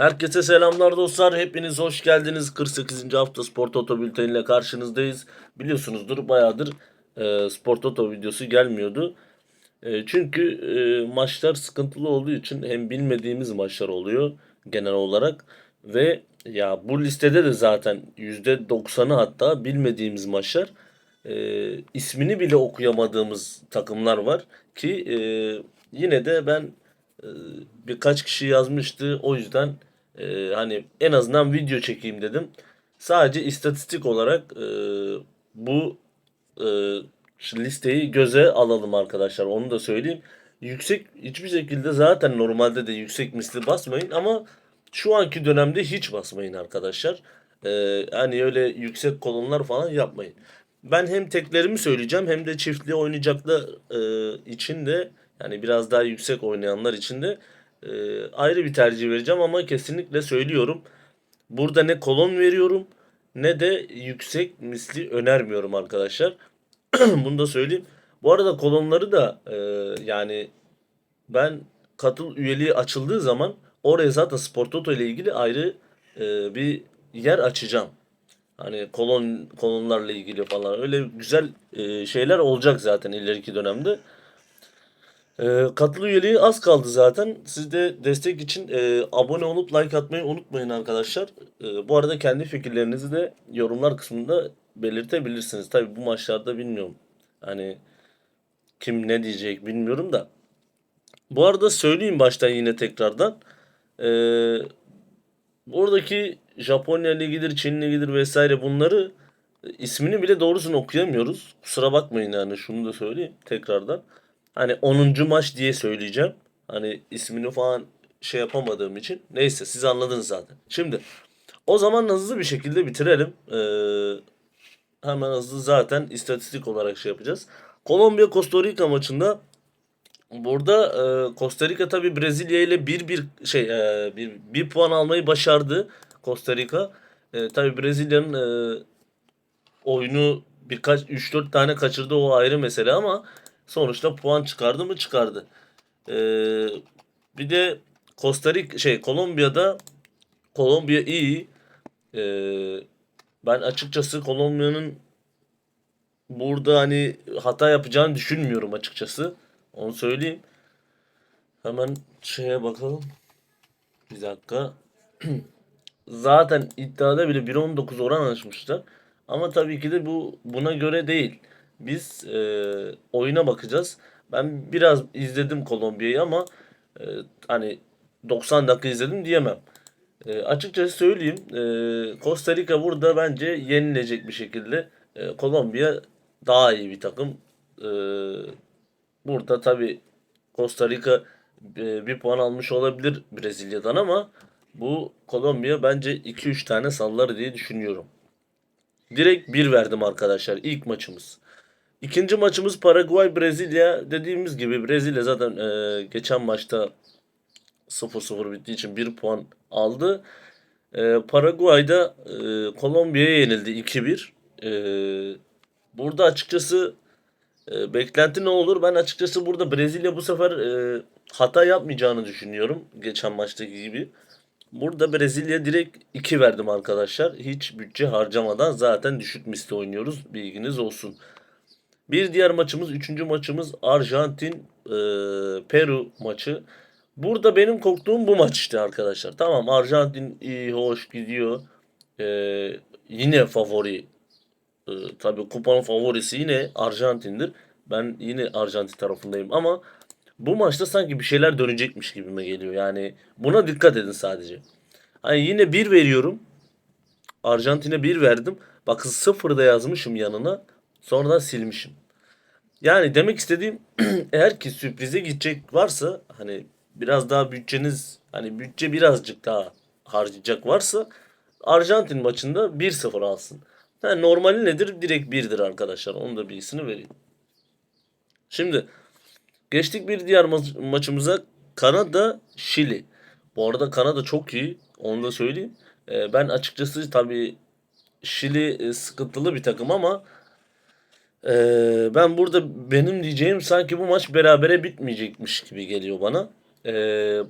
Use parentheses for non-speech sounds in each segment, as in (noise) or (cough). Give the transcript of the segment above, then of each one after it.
Herkese selamlar dostlar. Hepiniz hoş geldiniz. 48. hafta Spor Toto Bülteni ile karşınızdayız. Biliyorsunuzdur bayağıdır e, Spor Toto videosu gelmiyordu. E, çünkü e, maçlar sıkıntılı olduğu için hem bilmediğimiz maçlar oluyor genel olarak ve ya bu listede de zaten %90'ı hatta bilmediğimiz maçlar e, ismini bile okuyamadığımız takımlar var ki e, yine de ben e, birkaç kişi yazmıştı o yüzden e, hani en azından video çekeyim dedim. Sadece istatistik olarak e, bu e, listeyi göze alalım arkadaşlar. Onu da söyleyeyim. Yüksek hiçbir şekilde zaten normalde de yüksek misli basmayın ama şu anki dönemde hiç basmayın arkadaşlar. E, hani öyle yüksek kolonlar falan yapmayın. Ben hem teklerimi söyleyeceğim hem de çiftli oynayacaklar e, için de yani biraz daha yüksek oynayanlar için de e, ayrı bir tercih vereceğim ama kesinlikle söylüyorum. Burada ne kolon veriyorum ne de yüksek misli önermiyorum arkadaşlar. (clears throat) Bunu da söyleyeyim. Bu arada kolonları da e, yani ben katıl üyeliği açıldığı zaman oraya zaten Spor Toto ile ilgili ayrı e, bir yer açacağım. Hani kolon kolonlarla ilgili falan öyle güzel e, şeyler olacak zaten ileriki dönemde. E, üyeliği az kaldı zaten. Siz de destek için e, abone olup like atmayı unutmayın arkadaşlar. E, bu arada kendi fikirlerinizi de yorumlar kısmında belirtebilirsiniz. Tabii bu maçlarda bilmiyorum. Hani kim ne diyecek bilmiyorum da. Bu arada söyleyeyim baştan yine tekrardan. Ee, oradaki Japonya ligidir, Çin ligidir vesaire bunları e, ismini bile doğrusunu okuyamıyoruz. Kusura bakmayın yani şunu da söyleyeyim tekrardan. Hani 10. maç diye söyleyeceğim. Hani ismini falan şey yapamadığım için. Neyse siz anladınız zaten. Şimdi o zaman hızlı bir şekilde bitirelim. Ee, hemen hızlı zaten istatistik olarak şey yapacağız. Kolombiya Costa Rica maçında burada e, Costa Rica tabi Brezilya ile bir bir şey e, bir, bir puan almayı başardı Costa Rica. E, tabi Brezilya'nın e, oyunu birkaç 3-4 tane kaçırdı o ayrı mesele ama sonuçta puan çıkardı mı çıkardı. E, bir de Costa Rica şey Kolombiya'da Kolombiya iyi. E, ben açıkçası Kolombiya'nın burada hani hata yapacağını düşünmüyorum açıkçası. Onu söyleyeyim. Hemen şeye bakalım. Bir dakika. (clears throat) Zaten iddiada bile 1.19 oran açmışlar. Ama tabii ki de bu buna göre değil. Biz e, oyuna bakacağız. Ben biraz izledim Kolombiya'yı ama e, hani 90 dakika izledim diyemem. E, açıkçası söyleyeyim. E, Costa Rica burada bence yenilecek bir şekilde. E, Kolombiya daha iyi bir takım. E, burada tabi Costa Rica e, bir puan almış olabilir Brezilya'dan ama bu Kolombiya bence 2-3 tane sallar diye düşünüyorum. Direkt 1 verdim arkadaşlar ilk maçımız. İkinci maçımız Paraguay Brezilya. Dediğimiz gibi Brezilya zaten e, geçen maçta 0-0 bittiği için 1 puan aldı. E, Paraguay'da e, Kolombiya'ya yenildi 2-1. E, burada açıkçası e, beklenti ne olur? Ben açıkçası burada Brezilya bu sefer e, hata yapmayacağını düşünüyorum. Geçen maçtaki gibi. Burada Brezilya direkt 2 verdim arkadaşlar. Hiç bütçe harcamadan zaten düşük misli oynuyoruz. Bilginiz olsun. Bir diğer maçımız, üçüncü maçımız Arjantin e, Peru maçı. Burada benim korktuğum bu maç işte arkadaşlar. Tamam Arjantin iyi, hoş gidiyor. E, yine favori. E, tabii kupanın favorisi yine Arjantin'dir. Ben yine Arjantin tarafındayım ama bu maçta sanki bir şeyler dönecekmiş gibime geliyor. Yani buna dikkat edin sadece. Hani yine bir veriyorum. Arjantin'e bir verdim. Bakın sıfır da yazmışım yanına. Sonradan silmişim. Yani demek istediğim (clears throat) eğer ki sürprize gidecek varsa hani biraz daha bütçeniz hani bütçe birazcık daha harcayacak varsa Arjantin maçında 1-0 alsın. Yani normali nedir? Direkt 1'dir arkadaşlar. Onun da bilgisini vereyim. Şimdi geçtik bir diğer ma- maçımıza Kanada Şili. Bu arada Kanada çok iyi. Onu da söyleyeyim. Ee, ben açıkçası tabii Şili e, sıkıntılı bir takım ama e, ben burada benim diyeceğim sanki bu maç berabere bitmeyecekmiş gibi geliyor bana. E,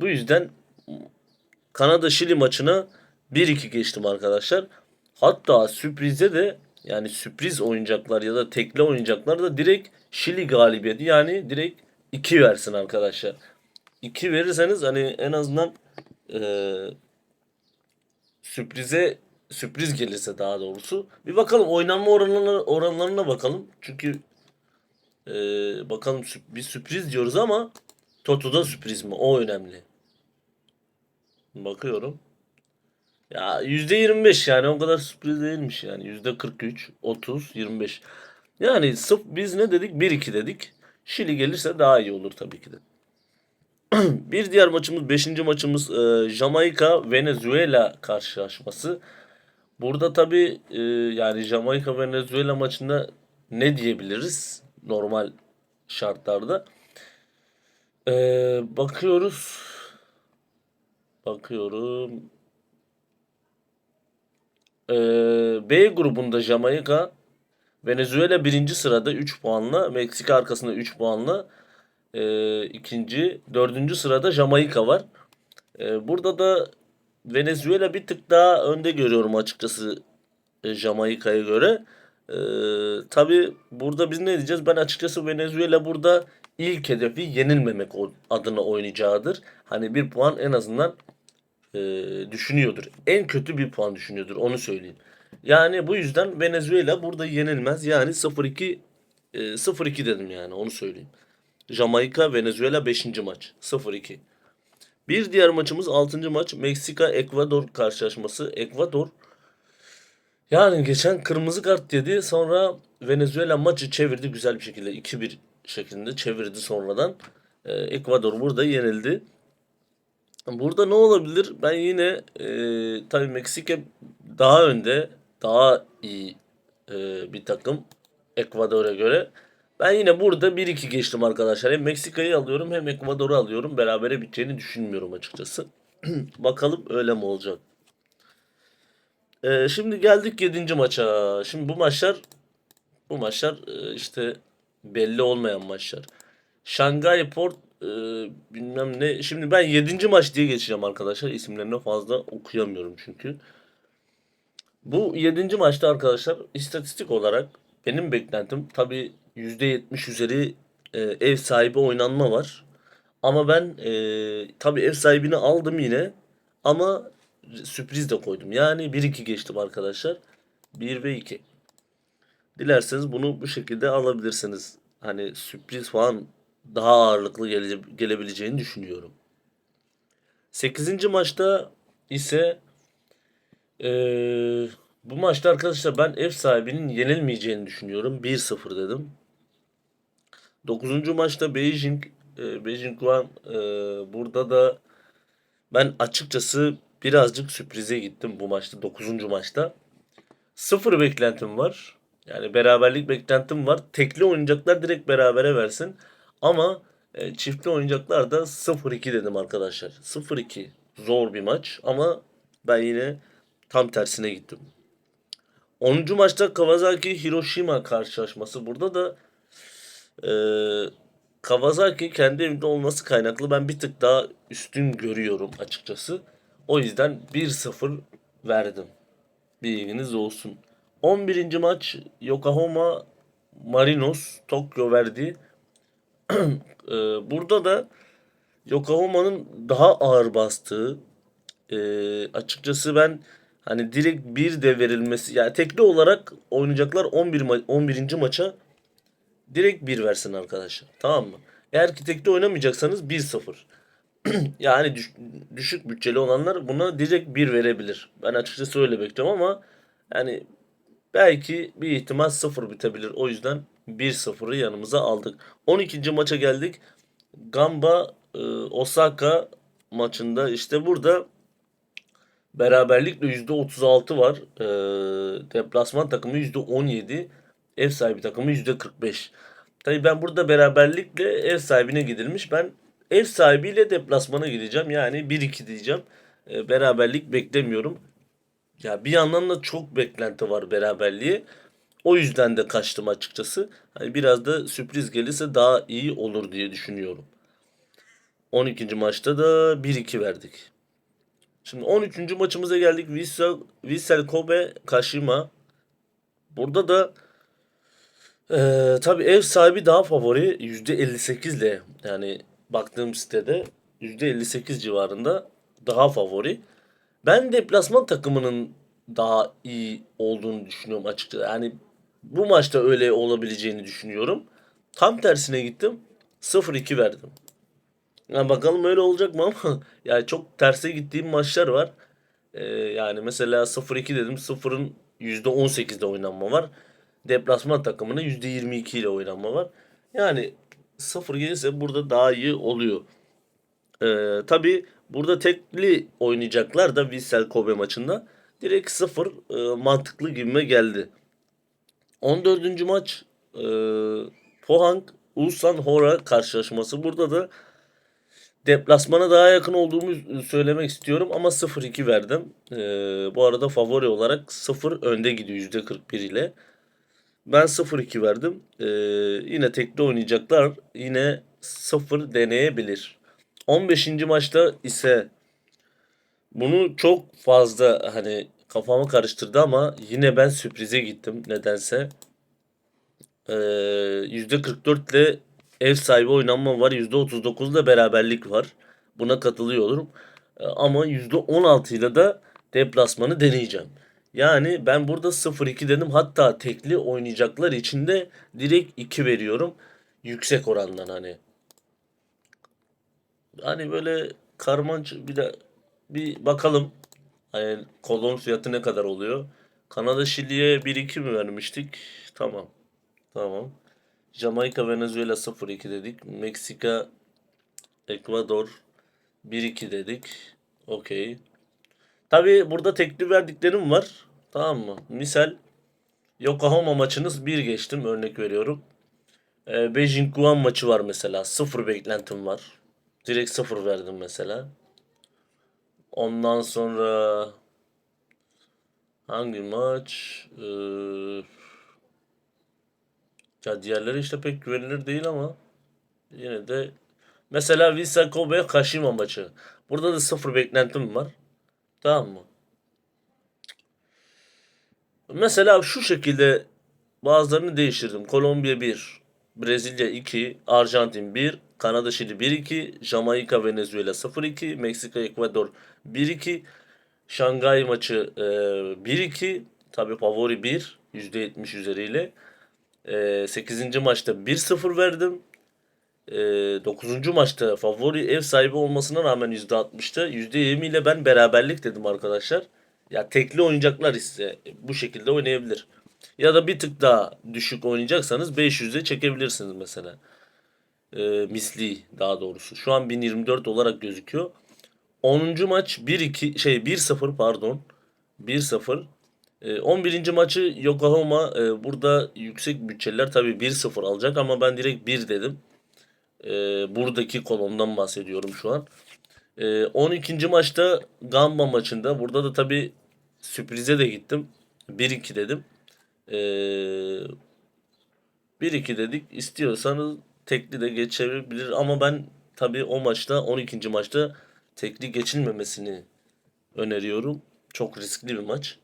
bu yüzden Kanada Şili maçına 1-2 geçtim arkadaşlar. Hatta sürprize de yani sürpriz oyuncaklar ya da tekli oyuncaklar da direkt Şili galibiyeti yani direkt 2 versin arkadaşlar. 2 verirseniz hani en azından eee sürprize sürpriz gelirse daha doğrusu. Bir bakalım oynanma oranlarına, oranlarına bakalım. Çünkü eee, bakalım bir sürpriz diyoruz ama Toto'da sürpriz mi? O önemli. Bakıyorum. Ya %25 yani o kadar sürpriz değilmiş yani. %43, 30, 25. Yani sıf biz ne dedik? 1-2 dedik. Şili gelirse daha iyi olur tabii ki de. (clears throat) Bir diğer maçımız 5. maçımız e, Jamaika Venezuela karşılaşması. Burada tabii e, yani Jamaika Venezuela maçında ne diyebiliriz normal şartlarda? E, bakıyoruz. Bakıyorum. E, B grubunda Jamaika Venezuela birinci sırada 3 puanla. Meksika arkasında 3 puanla. E, ikinci, dördüncü sırada Jamaika var. E, burada da Venezuela bir tık daha önde görüyorum açıkçası e, Jamaika'ya göre. E, tabii burada biz ne diyeceğiz? Ben açıkçası Venezuela burada ilk hedefi yenilmemek adına oynayacağıdır. Hani bir puan en azından e, düşünüyordur. En kötü bir puan düşünüyordur onu söyleyeyim. Yani bu yüzden Venezuela burada yenilmez. Yani 0-2 e, 0-2 dedim yani onu söyleyeyim. Jamaika Venezuela 5. maç 0-2. Bir diğer maçımız 6. maç Meksika Ekvador karşılaşması. Ekvador yani geçen kırmızı kart yedi. Sonra Venezuela maçı çevirdi güzel bir şekilde. 2-1 şeklinde çevirdi sonradan. Ee, Ekvador burada yenildi. Burada ne olabilir? Ben yine e, tabii Meksika daha önde. Daha iyi e, bir takım Ekvador'a göre. Ben yine burada 1-2 geçtim arkadaşlar. Hem Meksika'yı alıyorum hem Ekvador'u alıyorum. Berabere biteceğini düşünmüyorum açıkçası. (clears throat) Bakalım öyle mi olacak? Ee, şimdi geldik 7. maça. Şimdi bu maçlar bu maçlar e, işte belli olmayan maçlar. Şangay Port e, bilmem ne. Şimdi ben 7. maç diye geçeceğim arkadaşlar. İsimlerini fazla okuyamıyorum çünkü. Bu 7. maçta arkadaşlar istatistik olarak benim beklentim tabii %70 üzeri e, ev sahibi oynanma var. Ama ben e, tabii ev sahibini aldım yine ama sürpriz de koydum. Yani 1-2 geçtim arkadaşlar. 1 ve 2. Dilerseniz bunu bu şekilde alabilirsiniz. Hani sürpriz falan daha ağırlıklı gele, gelebileceğini düşünüyorum. 8. maçta ise eee, bu maçta arkadaşlar ben ev sahibinin yenilmeyeceğini düşünüyorum. 1-0 dedim. 9. maçta Beijing e, Beijing Guan e, burada da ben açıkçası birazcık sürprize gittim bu maçta 9. maçta. Sıfır beklentim var. Yani beraberlik beklentim var. Tekli oynayacaklar direkt berabere versin. Ama e, çiftli oynayacaklar da 0-2 dedim arkadaşlar. 0-2 zor bir maç ama ben yine tam tersine gittim. 10. maçta Kawasaki Hiroshima karşılaşması. Burada da e, Kawasaki kendi evinde olması kaynaklı ben bir tık daha üstün görüyorum açıkçası. O yüzden 1-0 verdim. Bilginiz olsun. 11. maç Yokohama Marinos Tokyo verdi. Ee, (clears throat) burada da Yokohama'nın daha ağır bastığı ee, açıkçası ben hani direkt bir de verilmesi yani tekli olarak oynayacaklar 11 ma- 11. maça direkt bir versin arkadaşlar. Tamam mı? Eğer ki tekli oynamayacaksanız 1-0. (clears throat) Yani düş- düşük bütçeli olanlar buna direkt bir verebilir. Ben açıkçası öyle bekliyorum ama yani belki bir ihtimal 0 bitebilir. O yüzden 1-0'ı yanımıza aldık. 12. maça geldik. Gamba e, Osaka maçında işte burada beraberlikle %36 var. E, deplasman takımı %17. Ev sahibi takımı %45. Tabii ben burada beraberlikle ev sahibine gidilmiş. Ben ev sahibiyle deplasmana gideceğim. Yani 1-2 diyeceğim. E, beraberlik beklemiyorum. Ya bir yandan da çok beklenti var beraberliğe. O yüzden de kaçtım açıkçası. Hani biraz da sürpriz gelirse daha iyi olur diye düşünüyorum. 12. maçta da 1-2 verdik. Şimdi 13. maçımıza geldik. Vissel, Vissel Kobe Kashima. Burada da eee tabii ev sahibi daha favori. %58 ile yani baktığım sitede %58 civarında daha favori. Ben deplasman takımının daha iyi olduğunu düşünüyorum açıkçası. Yani bu maçta öyle olabileceğini düşünüyorum. Tam tersine gittim. 0-2 verdim. Ya bakalım öyle olacak mı ama (laughs) yani çok terse gittiğim maçlar var. Ee, yani mesela 0-2 dedim. 0'ın %18'de oynanma var. Deplasman takımının %22 ile oynanma var. Yani 0 gelirse burada daha iyi oluyor. Ee, tabii burada tekli oynayacaklar da Vissel Kobe maçında. Direkt 0 e, mantıklı gibime geldi. 14. maç e, Pohang Ulsan Hora karşılaşması. Burada da deplasmana daha yakın olduğumu söylemek istiyorum ama 0-2 verdim. E, bu arada favori olarak 0 önde gidiyor %41 ile. Ben 0-2 verdim. E, yine tekli oynayacaklar. Yine 0 deneyebilir. 15. maçta ise bunu çok fazla hani kafamı karıştırdı ama yine ben sürprize gittim nedense. Ee, %44 ile ev sahibi oynanma var. %39 ile beraberlik var. Buna katılıyorum. Ee, ama %16 ile de deplasmanı deneyeceğim. Yani ben burada 0-2 dedim. Hatta tekli oynayacaklar için de direkt 2 veriyorum. Yüksek orandan hani. Hani böyle karmanç bir de bir bakalım. Hani kolon fiyatı ne kadar oluyor? Kanada Şili'ye 1-2 mi vermiştik? Tamam. Tamam. Jamaika Venezuela 0-2 dedik. Meksika Ekvador 1-2 dedik. Okey. Tabi burada tekli verdiklerim var. Tamam mı? Misal Yokohama maçınız 1 geçtim örnek veriyorum. Ee, Beijing Guam maçı var mesela. 0 beklentim var. Direkt 0 verdim mesela. Ondan sonra hangi maç? Ee, ya diğerleri işte pek güvenilir değil ama yine de mesela Vissel Kobe Kashima maçı. Burada da sıfır beklentim var. Tamam mı? Mesela şu şekilde bazılarını değiştirdim. Kolombiya 1, Brezilya 2, Arjantin 1, Kanada Şili 1-2, Jamaika Venezuela 0-2, Meksika Ekvador 1-2, Şangay maçı e, 1-2, tabi favori 1, %70 üzeriyle. E, 8. maçta 1-0 verdim. E, 9. maçta favori ev sahibi olmasına rağmen %60'ta %20 ile ben beraberlik dedim arkadaşlar. Ya tekli oynayacaklar ise bu şekilde oynayabilir. Ya da bir tık daha düşük oynayacaksanız 500'e çekebilirsiniz mesela. E, misli daha doğrusu. Şu an 1024 olarak gözüküyor. 10. maç 1-2 şey 1-0 pardon. 1-0. E, 11. maçı Yokohama e, burada yüksek bütçeliler tabii 1-0 alacak ama ben direkt 1 dedim. E, buradaki kolondan bahsediyorum şu an. E, 12. maçta Gamba maçında burada da tabii sürprize de gittim. 1-2 dedim. E, 1-2 dedik. İstiyorsanız tekli de geçebilir ama ben tabii o maçta 12. maçta tekli geçilmemesini öneriyorum. Çok riskli bir maç.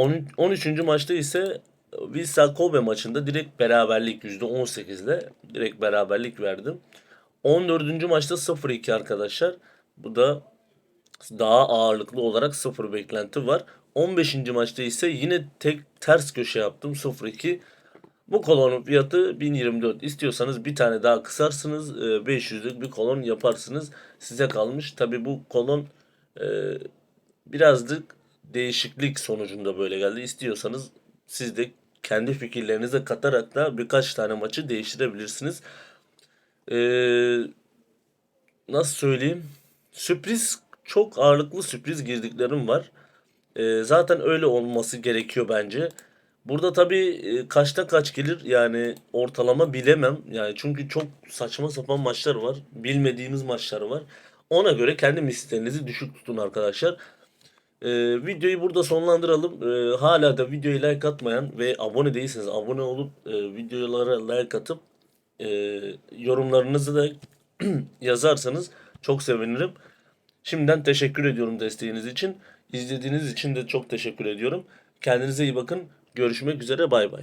13. 13. maçta ise Vissel Kobe maçında direkt beraberlik %18 ile direkt beraberlik verdim. 14. maçta 0-2 arkadaşlar. Bu da daha ağırlıklı olarak 0 beklenti var. 15. maçta ise yine tek ters köşe yaptım 0-2. Bu kolonun fiyatı 1024. İstiyorsanız bir tane daha kısarsınız. 500'lük bir kolon yaparsınız. Size kalmış. Tabi bu kolon e, birazcık değişiklik sonucunda böyle geldi. İstiyorsanız siz de kendi fikirlerinize katarak da birkaç tane maçı değiştirebilirsiniz. Ee, nasıl söyleyeyim? Sürpriz çok ağırlıklı sürpriz girdiklerim var. Ee, zaten öyle olması gerekiyor bence. Burada tabii e, kaçta kaç gelir yani ortalama bilemem. Yani çünkü çok saçma sapan maçlar var. Bilmediğimiz maçlar var. Ona göre kendi mislerinizi düşük tutun arkadaşlar. Ee, videoyu burada sonlandıralım. Ee, hala da videoyu like atmayan ve abone değilseniz abone olup e, videolara like atıp e, yorumlarınızı da (clears throat) yazarsanız çok sevinirim. Şimdiden teşekkür ediyorum desteğiniz için. İzlediğiniz için de çok teşekkür ediyorum. Kendinize iyi bakın. Görüşmek üzere bay bay.